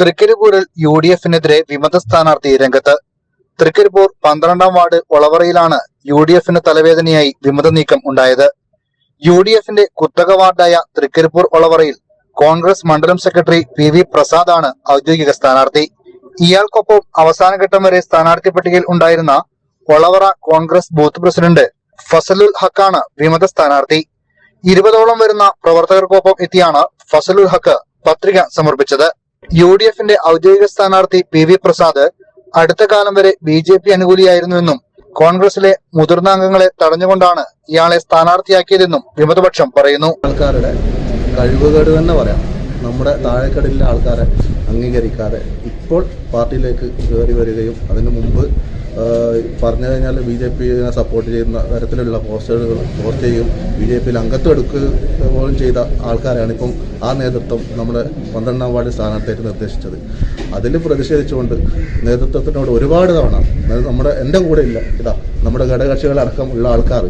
തൃക്കരിപ്പൂരിൽ U D എഫിനെതിരെ വിമത സ്ഥാനാർത്ഥി രംഗത്ത് തൃക്കരിപ്പൂർ പന്ത്രണ്ടാം വാർഡ് ഒളവറയിലാണ് യു ഡി എഫിന് തലവേദനയായി വിമത നീക്കം ഉണ്ടായത്. യു ഡി എഫിന്റെ കുത്തക വാർഡായ തൃക്കരിപ്പൂർ ഒളവറയിൽ കോൺഗ്രസ് മണ്ഡലം സെക്രട്ടറി പി വി പ്രസാദാണ് ഔദ്യോഗിക സ്ഥാനാർത്ഥി. ഇയാൾക്കൊപ്പം അവസാനഘട്ടം വരെ സ്ഥാനാർത്ഥി പട്ടികയിൽ ഉണ്ടായിരുന്ന Olavara Congress booth president Fazalul ഹക്കാണ് വിമത സ്ഥാനാർത്ഥി. ഇരുപതോളം വരുന്ന പ്രവർത്തകർക്കൊപ്പം എത്തിയാണ് ഫസലുൽ ഹക്ക് പത്രിക സമർപ്പിച്ചത്. യു ഡി എഫിന്റെ ഔദ്യോഗിക സ്ഥാനാർത്ഥി പി വി പ്രസാദ് അടുത്ത കാലം വരെ ബി ജെ പി അനുകൂലിയായിരുന്നുവെന്നും കോൺഗ്രസിലെ മുതിർന്ന അംഗങ്ങളെ തടഞ്ഞുകൊണ്ടാണ് ഇയാളെ സ്ഥാനാർത്ഥിയാക്കിയതെന്നും വിമതപക്ഷം പറയുന്നു. ആൾക്കാരുടെ കഴിവുകേട് തന്നെ പറയാം. നമ്മുടെ താഴെക്കടലിലെ ആൾക്കാരെ അംഗീകരിക്കാതെ ഇപ്പോൾ പാർട്ടിയിലേക്ക് കയറി വരികയും അതിനു മുമ്പ് പറഞ്ഞു കഴിഞ്ഞാൽ ബി ജെ പിയെ സപ്പോർട്ട് ചെയ്യുന്ന തരത്തിലുള്ള പോസ്റ്ററുകൾ പോസ്റ്റ് ചെയ്യും. ബി ജെ പിയിൽ അംഗത്വം എടുക്കുക പോലും ചെയ്ത ആൾക്കാരാണ് ഇപ്പം ആ നേതൃത്വം നമ്മുടെ പന്ത്രണ്ടാം വാർഡ് സ്ഥാനാർത്ഥിയായിട്ട് നിർദ്ദേശിച്ചത്. അതിൽ പ്രതിഷേധിച്ചുകൊണ്ട് നേതൃത്വത്തിനോട് ഒരുപാട് തവണ നമ്മുടെ എന്റെ കൂടെ ഇല്ല ഇതാ നമ്മുടെ ഘടകകക്ഷികളടക്കം ഉള്ള ആൾക്കാർ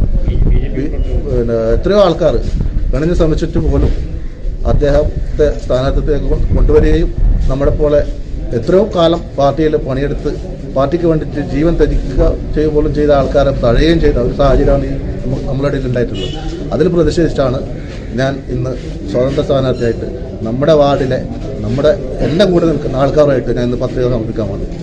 പിന്നെ എത്രയോ ആൾക്കാർ ഗണിഞ്ഞ് ശ്രമിച്ചിട്ട് പോലും അദ്ദേഹത്തെ സ്ഥാനാർത്ഥിത്തേക്ക് കൊ- കൊണ്ടുവരികയും നമ്മളെപ്പോലെ പോലെ എത്രയോ കാലം പാർട്ടിയിൽ പണിയെടുത്ത് പാർട്ടിക്ക് വേണ്ടിയിട്ട് ജീവൻ ത്യജിക്കുക പോലും ചെയ്ത ആൾക്കാരെ തഴയുകയും ചെയ്ത ഒരു സാഹചര്യമാണ് ഈ നമ്മളുടെ ഉണ്ടായിട്ടുള്ളത്. അതിൽ പ്രതിഷേധിച്ചാണ് ഞാൻ ഇന്ന് സ്വതന്ത്ര സ്ഥാനാർത്ഥിയായിട്ട് നമ്മുടെ വാർഡിലെ നമ്മുടെ എന്റെ കൂടെ നിൽക്കുന്ന ആൾക്കാരുമായിട്ട് ഞാൻ ഇന്ന് പത്രിക സമർപ്പിക്കാൻ വന്നത്